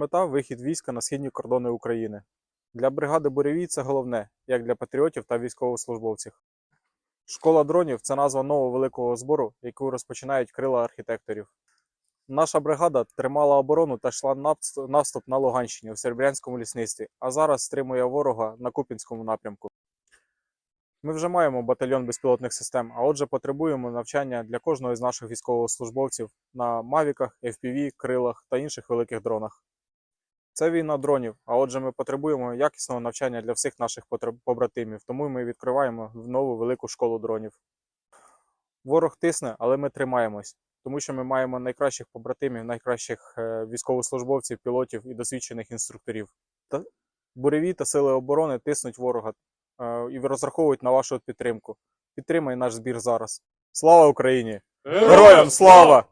мета вихід війська на східні кордони України. Для бригади Буревій це головне, як для патріотів та військовослужбовців. Школа дронів це назва нового великого збору, яку розпочинають крила архітекторів. Наша бригада тримала оборону та йшла наступ на Луганщині у Серебрянському лісництві, а зараз стримує ворога на Купінському напрямку. Ми вже маємо батальйон безпілотних систем, а отже потребуємо навчання для кожного з наших військовослужбовців на мавіках, FPV, крилах та інших великих дронах. Це війна дронів, а отже, ми потребуємо якісного навчання для всіх наших побратимів, тому ми відкриваємо нову велику школу дронів. Ворог тисне, але ми тримаємось, тому що ми маємо найкращих побратимів, найкращих е, військовослужбовців, пілотів і досвідчених інструкторів. Та буреві та сили оборони тиснуть ворога е, і розраховують на вашу підтримку. Підтримай наш збір зараз. Слава Україні! Героям слава!